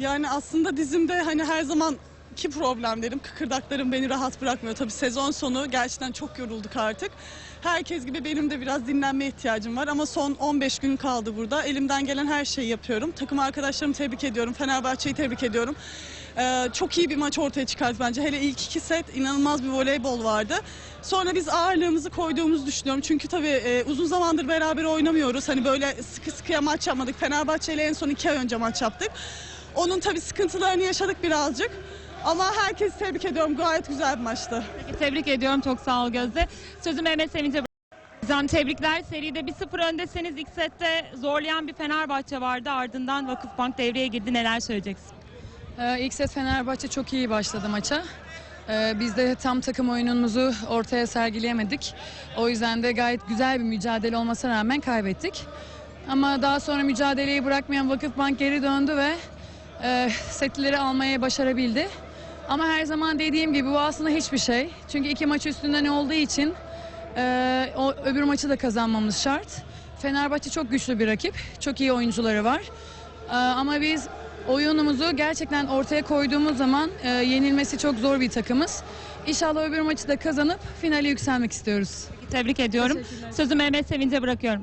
Yani aslında dizimde hani her zaman ki problemlerim, kıkırdaklarım beni rahat bırakmıyor. Tabii sezon sonu gerçekten çok yorulduk artık. Herkes gibi benim de biraz dinlenme ihtiyacım var ama son 15 gün kaldı burada. Elimden gelen her şeyi yapıyorum. Takım arkadaşlarımı tebrik ediyorum. Fenerbahçe'yi tebrik ediyorum. Ee, çok iyi bir maç ortaya çıkardı bence. Hele ilk iki set inanılmaz bir voleybol vardı. Sonra biz ağırlığımızı koyduğumuzu düşünüyorum. Çünkü tabii e, uzun zamandır beraber oynamıyoruz. Hani böyle sıkı sıkıya maç yapmadık. Fenerbahçe ile en son iki ay önce maç yaptık. Onun tabii sıkıntılarını yaşadık birazcık. Ama herkesi tebrik ediyorum. Gayet güzel bir maçtı. Peki, tebrik ediyorum. Çok sağ ol Gözde. Sözü Mehmet Sevinç'e Gizem tebrikler. Seride 1-0 öndesiniz. İlk sette zorlayan bir Fenerbahçe vardı. Ardından Vakıfbank devreye girdi. Neler söyleyeceksin? Ee, İlk set Fenerbahçe çok iyi başladı maça. Ee, Biz de tam takım oyunumuzu ortaya sergileyemedik. O yüzden de gayet güzel bir mücadele olmasına rağmen kaybettik. Ama daha sonra mücadeleyi bırakmayan Vakıfbank geri döndü ve e, setleri almaya başarabildi. Ama her zaman dediğim gibi bu aslında hiçbir şey. Çünkü iki maç üstünden olduğu için e, o öbür maçı da kazanmamız şart. Fenerbahçe çok güçlü bir rakip. Çok iyi oyuncuları var. Ee, Ama biz oyunumuzu gerçekten ortaya koyduğumuz zaman e, yenilmesi çok zor bir takımız. İnşallah öbür maçı da kazanıp finale yükselmek istiyoruz. Tebrik ediyorum. Sözü Mehmet Sevinç'e bırakıyorum.